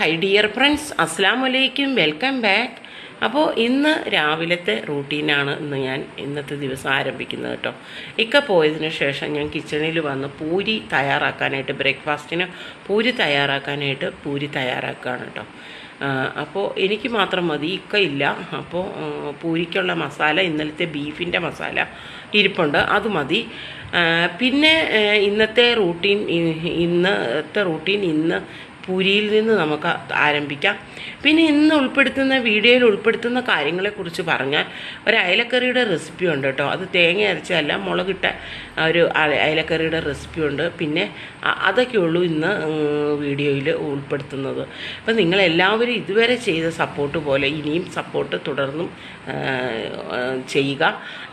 Hi dear friends അസ്സാം വലൈക്കും welcome back അപ്പോൾ ഇന്ന് രാവിലത്തെ റൂട്ടീനാണ് ഇന്ന് ഞാൻ ഇന്നത്തെ ദിവസം ആരംഭിക്കുന്നത് കേട്ടോ. ഇക്ക പോയതിന് ശേഷം ഞാൻ കിച്ചണിൽ വന്ന് പൂരി തയ്യാറാക്കാനായിട്ട് ബ്രേക്ക്ഫാസ്റ്റിന് പൂരി തയ്യാറാക്കാനായിട്ട് പൂരി തയ്യാറാക്കുകയാണ് കേട്ടോ. അപ്പോൾ എനിക്ക് മാത്രം മതി. ഇക്ക ഇല്ല. അപ്പോൾ പൂരിക്കുള്ള മസാല ഇന്നലത്തെ ബീഫിന്റെ മസാല ഇരിപ്പുണ്ട്. അത് മതി. പിന്നെ ഇന്നത്തെ റൂട്ടീൻ ഇന്നത്തെ റൂട്ടീൻ ഇന്ന് പൂരിയിൽ നിന്ന് നമുക്ക് ആരംഭിക്കാം. പിന്നെ ഇന്ന് ഉൾപ്പെടുത്തുന്ന വീഡിയോയിൽ ഉൾപ്പെടുത്തുന്ന കാര്യങ്ങളെക്കുറിച്ച് പറഞ്ഞാൽ ഒരു അയലക്കറിയുടെ റെസിപ്പി ഉണ്ട് കേട്ടോ. അത് തേങ്ങ അരച്ചല്ല മുളകിട്ട ഒരു അയലക്കറിയുടെ റെസിപ്പി ഉണ്ട്. പിന്നെ അതൊക്കെയുള്ളൂ ഇന്ന് വീഡിയോയിൽ ഉൾപ്പെടുത്തുന്നത്. അപ്പം നിങ്ങളെല്ലാവരും ഇതുവരെ ചെയ്ത സപ്പോർട്ട് പോലെ ഇനിയും സപ്പോർട്ട് തുടർന്നും ചെയ്യുക.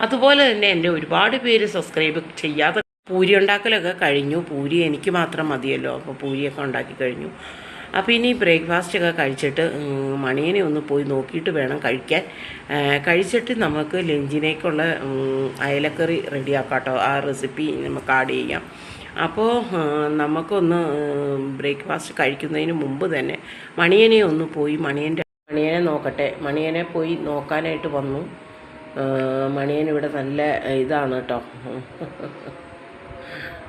അതുപോലെ തന്നെ എന്റെ ഒരുപാട് പേര് സബ്സ്ക്രൈബ് ചെയ്യാതെ പൂരി ഉണ്ടാക്കലൊക്കെ കഴിഞ്ഞു. പൂരി എനിക്ക് മാത്രം മതിയല്ലോ. അപ്പോൾ പൂരിയൊക്കെ ഉണ്ടാക്കി കഴിഞ്ഞു. അപ്പോൾ ഇനി ബ്രേക്ക്ഫാസ്റ്റ് ഒക്കെ കഴിച്ചിട്ട് മണിയനെ ഒന്ന് പോയി നോക്കിയിട്ട് വേണം കഴിക്കാൻ. കഴിച്ചിട്ട് നമുക്ക് ലഞ്ചിനേക്കുള്ള അയലക്കറി റെഡിയാക്കാം കേട്ടോ ആ റെസിപ്പി നമുക്ക് ആഡ് ചെയ്യാം. അപ്പോൾ നമുക്കൊന്ന് ബ്രേക്ക്ഫാസ്റ്റ് കഴിക്കുന്നതിന് മുമ്പ് തന്നെ മണിയനെ ഒന്ന് പോയി മണിയന്റെ മണിയനെ നോക്കട്ടെ. മണിയനെ പോയി നോക്കാനായിട്ട് വന്നു. മണിയൻ ഇവിടെ നല്ല ഇതാണ് കേട്ടോ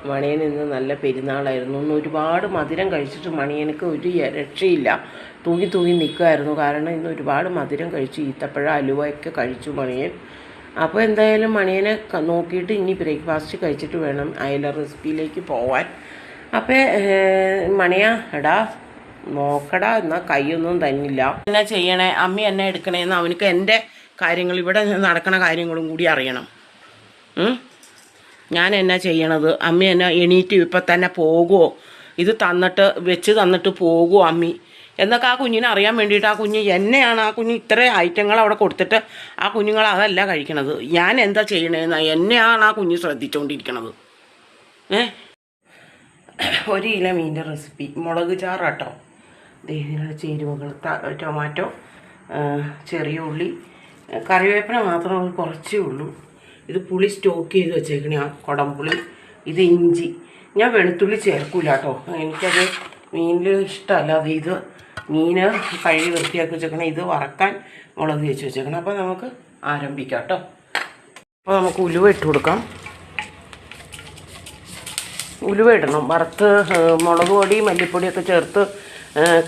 മണിയൻ ഇന്ന് നല്ല പെരുന്നാളായിരുന്നു. ഇന്ന് ഒരുപാട് മധുരം കഴിച്ചിട്ട് മണിയനക്ക് ഒരു രക്ഷയില്ല. തൂങ്ങി തൂങ്ങി നിൽക്കുമായിരുന്നു കാരണം ഇന്ന് ഒരുപാട് മധുരം കഴിച്ചു. ഈത്തപ്പഴ അലുവയൊക്കെ കഴിച്ചു മണിയൻ. അപ്പോൾ എന്തായാലും മണിയനെ നോക്കിയിട്ട് ഇനി ബ്രേക്ക്ഫാസ്റ്റ് കഴിച്ചിട്ട് വേണം അയല റെസിപ്പിയിലേക്ക് പോവാൻ. അപ്പോൾ മണിയ എടാ നോക്കടാ എന്നാൽ കൈയൊന്നും തന്നില്ല. എന്നാ ചെയ്യണേ? അമ്മി എന്നെ എടുക്കണേന്ന് അവനക്ക് എന്റെ കാര്യങ്ങൾ ഇവിടെ നടക്കണ കാര്യങ്ങളും കൂടി അറിയണം? ഞാൻ എന്നാ ചെയ്യണത്? അമ്മി എന്നെ എണീറ്റ് ഇപ്പം തന്നെ പോകുമോ ഇത് തന്നിട്ട് വെച്ച് തന്നിട്ട് പോകുമോ അമ്മി? എന്നൊക്കെ ആ കുഞ്ഞിനെ അറിയാൻ വേണ്ടിയിട്ട് ആ കുഞ്ഞ് എന്നെയാണ് ആ കുഞ്ഞ് ഇത്ര ഐറ്റങ്ങൾ അവിടെ കൊടുത്തിട്ട് ആ കുഞ്ഞുങ്ങൾ അതല്ല കഴിക്കണത്. ഞാൻ എന്താ ചെയ്യണേന്ന് എന്നെയാണ് ആ കുഞ്ഞ് ശ്രദ്ധിച്ചുകൊണ്ടിരിക്കണത് ഏ? ഒരു കിലോ മീന്റെ റെസിപ്പി. മുളക് ചാറാട്ടോ. ഇതിനുള്ള ചേരുവകൾ. ടൊമാറ്റോ ചെറിയ ഉള്ളി കറിവേപ്പില മാത്രം കുറച്ചേ ഉള്ളൂ. ഇത് പുളി സ്റ്റോക്ക് ചെയ്ത് വെച്ചേക്കണേ ആ കുടംപുളി ഇത് ഇഞ്ചി. ഞാൻ വെളുത്തുള്ളി ചേർക്കൂല കേട്ടോ എനിക്കത് മീനിൽ ഇഷ്ടമല്ല അത് ഇത് മീന് കഴുകി വൃത്തിയാക്കി വെച്ചേക്കണം ഇത് വറക്കാൻ മുളക് തേച്ച് വെച്ചേക്കണം. അപ്പോൾ നമുക്ക് ആരംഭിക്കാം കേട്ടോ അപ്പോൾ നമുക്ക് ഉലുവ ഇട്ട് കൊടുക്കാം. ഉലുവ ഇടണം. വറുത്ത് മുളക് പൊടി മല്ലിപ്പൊടിയൊക്കെ ചേർത്ത്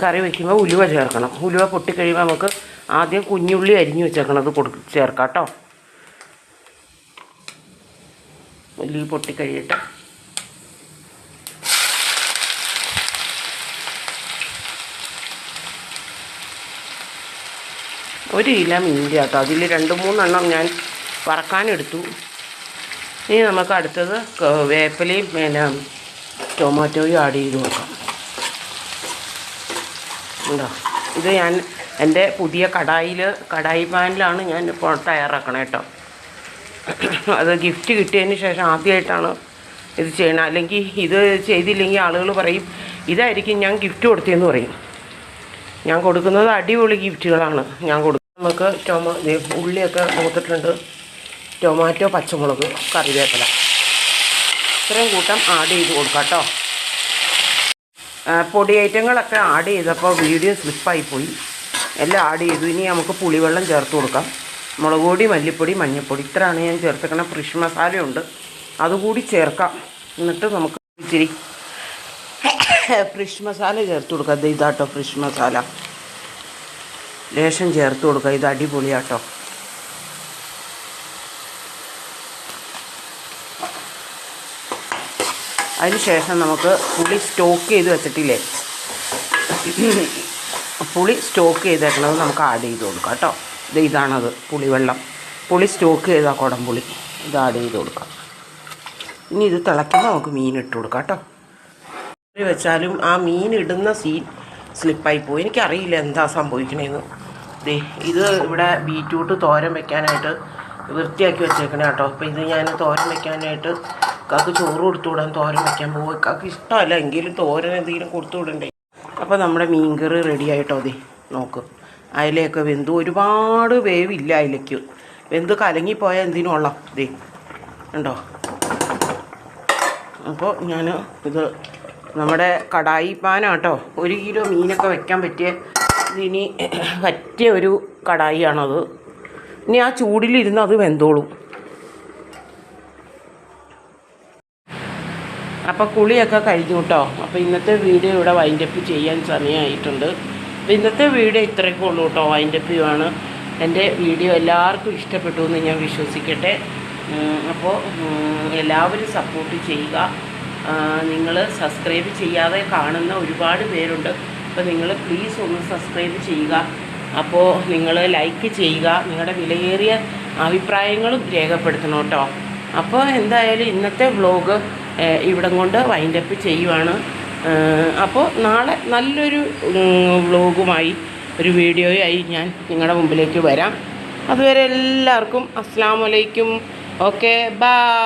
കറി വയ്ക്കുമ്പോൾ ഉലുവ ചേർക്കണം. ഉലുവ പൊട്ടിക്കഴിയുമ്പോൾ നമുക്ക് ആദ്യം കുഞ്ഞുള്ളി അരിഞ്ഞു വെച്ചേക്കണത് കൊടു ചേർക്കാം കേട്ടോ ഉള്ളി പൊട്ടിക്കഴിയട്ടെ ഒരു ഇല മീന്റെ കേട്ടോ അതിൽ രണ്ട് മൂന്നെണ്ണം ഞാൻ വറക്കാനെടുത്തു. ഇനി നമുക്ക് അടുത്തത് വേപ്പലയും പിന്നെ ടൊമാറ്റോയും ആഡ് ചെയ്ത് കൊടുക്കാം ഉണ്ടോ? ഇത് ഞാൻ എന്റെ പുതിയ കടായിൽ കടായി പാനിലാണ് ഞാൻ ഇപ്പോൾ തയ്യാറാക്കണം കേട്ടോ. അത് ഗിഫ്റ്റ് കിട്ടിയതിന് ശേഷം ആദ്യമായിട്ടാണ് ഇത് ചെയ്യണം അല്ലെങ്കിൽ ഇത് ചെയ്തില്ലെങ്കിൽ ആളുകൾ പറയും ഇതായിരിക്കും ഞാൻ ഗിഫ്റ്റ് കൊടുത്തതെന്ന് പറയും. ഞാൻ കൊടുക്കുന്നത് അടിപൊളി ഗിഫ്റ്റുകളാണ് ഞാൻ കൊടുക്കുന്നത് നമുക്ക് ടൊമാ ഉള്ളിയൊക്കെ മൂത്തിട്ടുണ്ട് ടൊമാറ്റോ പച്ചമുളക് കറിവേപ്പില. ഇത്രയും കൂട്ടം ആഡ് ചെയ്ത് കൊടുക്കാം കേട്ടോ. പൊടി ഐറ്റങ്ങളൊക്കെ ആഡ് ചെയ്തപ്പോൾ വീഡിയോ സ്ലിപ്പായി പോയി. എല്ലാം ആഡ് ചെയ്തു. ഇനി നമുക്ക് പുളിവെള്ളം ചേർത്ത് കൊടുക്കാം. മുളക് പൊടി മല്ലിപ്പൊടി മഞ്ഞൾപ്പൊടി ഇത്രയാണ് ഞാൻ ചേർത്തേക്കണ ഫ്രഷ് മസാലയുണ്ട്. അതുകൂടി ചേർക്കാം. എന്നിട്ട് നമുക്ക് ഇച്ചിരി ഫ്രഷ് മസാല ചേർത്ത് കൊടുക്കാം. അത് ഇതാട്ടോ ഫ്രിഷ് മസാല. ലേശം ചേർത്ത് കൊടുക്കുക ഇത് അടിപൊളിയാട്ടോ. ശേഷം നമുക്ക് പുളി സ്റ്റോക്ക് ചെയ്ത് വെച്ചിട്ടില്ലേ? പുളി സ്റ്റോക്ക് ചെയ്തേക്കണത് നമുക്ക് ആഡ് ചെയ്ത് കൊടുക്കാം കേട്ടോ. ഇതാണത് പുളിവെള്ളം. പുളി സ്റ്റോക്ക് ചെയ്ത കുടംപുളി ഇത് ആഡ് ചെയ്ത് കൊടുക്കാം. ഇനി ഇത് തിളയ്ക്കുമ്പോൾ നമുക്ക് മീൻ ഇട്ട് കൊടുക്കാം കേട്ടോ. വെച്ചാലും ആ മീൻ ഇടുന്ന സീൻ സ്ലിപ്പായി പോയി. എനിക്കറിയില്ല എന്താ സംഭവിക്കണേന്ന്. ദേ ഇത് ഇവിടെ ബീറ്റ്റൂട്ട് തോരൻ വെക്കാനായിട്ട് വൃത്തിയാക്കി വെച്ചേക്കണേ കേട്ടോ. അപ്പോൾ ഇത് ഞാൻ തോരൻ വെക്കാനായിട്ട് കാക്ക് ചോറ് കൊടുത്തു വിടാൻ തോരൻ വെക്കാൻ പോകും കാക്ക് ഇഷ്ടമല്ല എങ്കിലും തോരൻ എന്തെങ്കിലും കൊടുത്തു വിടണ്ടേ. അപ്പോൾ നമ്മുടെ മീൻകറി റെഡി ആയിട്ടോ അതെ നോക്ക്. അയലയൊക്കെ വെന്തു. ഒരുപാട് വേവില്ല അയലയ്ക്ക്. വെന്ത് കലങ്ങിപ്പോയാൽ എന്തിനുള്ള ദേ ഉണ്ടോ അപ്പോൾ ഞാൻ ഇത് നമ്മുടെ കടായി പാനാട്ടോ. ഒരു കിലോ മീനൊക്കെ വെക്കാൻ പറ്റിയ ഇതിനി പറ്റിയ ഒരു കടായിയാണത്. ഇനി ആ ചൂടിലിരുന്ന് അത് വെന്തോളും. അപ്പോൾ കുളിയൊക്കെ കഴിഞ്ഞു കേട്ടോ അപ്പോൾ ഇന്നത്തെ വീഡിയോ ഇവിടെ വൈൻഡപ്പ് ചെയ്യാൻ സമയമായിട്ടുണ്ട്. അപ്പോൾ ഇന്നത്തെ വീഡിയോ ഇത്രയൊക്കെ ഉള്ളൂ കേട്ടോ. വൈൻഡപ്പ് ആണ് എന്റെ വീഡിയോ എല്ലാവർക്കും ഇഷ്ടപ്പെട്ടു എന്ന് ഞാൻ വിശ്വസിക്കട്ടെ. അപ്പോൾ എല്ലാവരും സപ്പോർട്ട് ചെയ്യുക. നിങ്ങൾ സബ്സ്ക്രൈബ് ചെയ്യാതെ കാണുന്ന ഒരുപാട് പേരുണ്ട്. അപ്പോൾ നിങ്ങൾ പ്ലീസ് ഒന്ന് സബ്സ്ക്രൈബ് ചെയ്യുക. അപ്പോൾ നിങ്ങൾ ലൈക്ക് ചെയ്യുക. നിങ്ങളുടെ വിലയേറിയ അഭിപ്രായങ്ങളും രേഖപ്പെടുത്തണം കേട്ടോ. അപ്പോൾ എന്തായാലും ഇന്നത്തെ വ്ലോഗ് ഇവിടം കൊണ്ട് വൈൻഡപ്പ് ചെയ്യുവാണ്. അപ്പോൾ നാളെ നല്ലൊരു വ്ലോഗുമായി ഒരു വീഡിയോയായി ഞാൻ നിങ്ങളുടെ മുമ്പിലേക്ക് വരാം. അതുവരെ എല്ലാവർക്കും അസ്സാം വലൈക്കും ഓക്കെ ബായ്